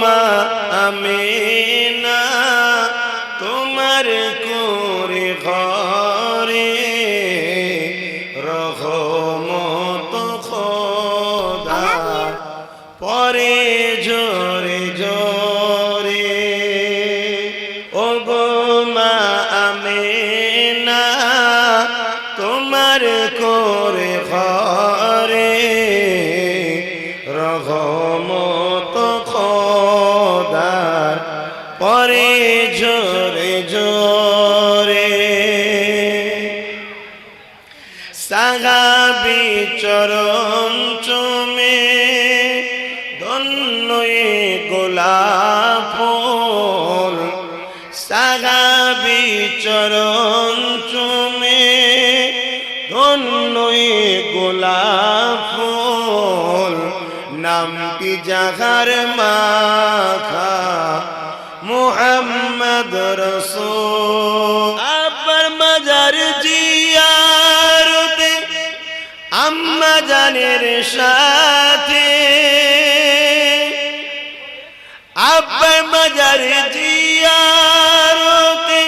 মা আমিনা তোমার করে ঘরে রহমত খোদা। পরে জোরে জোরে পরে জোরে জোরে সাগাবি চরণ চমে ধন্যয়ে গোলাপ সাগাবি চরণ চমে ধন্যয়ে গোলাপ নামটি জাহার মাখা মোহাম্মদ রসুল আবার মাজার জিয়ারতে আম্মা জানের সাথে। আব্বার মাজার জিয়ারতে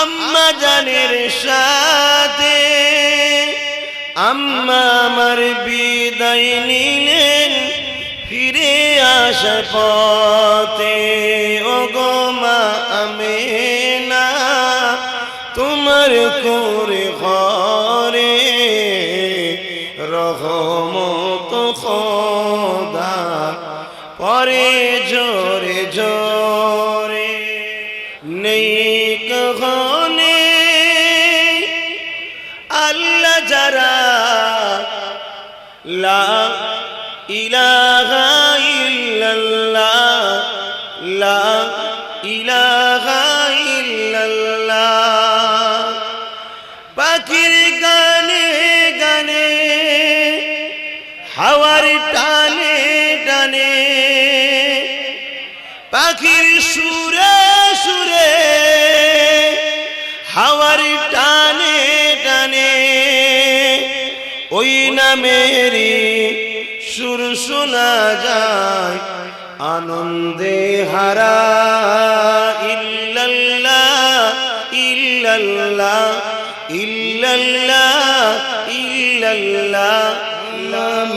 আম্মা জানের সাথে। আম্মা আমার বিদায় নিলেন, ফিরে আসার পথে। ও তোমার করে ঘরে রহমত খোদা পরে জোরে জোরে নেই কখনে আল্লাহ যারা লা ইলাহা ইল্লাল্লাহ, লা ইলাহা হাওয়ার টানে টানে পাখির সুরে সুরে হাওয়ার টানে টানে ওই নামেরই সুর শোনা যায়, আনন্দে হারা ইল্লাল্লাহ ইল্লাল্লাহ ইল্লাল্লাহ ইল্লাল্লাহ। নাম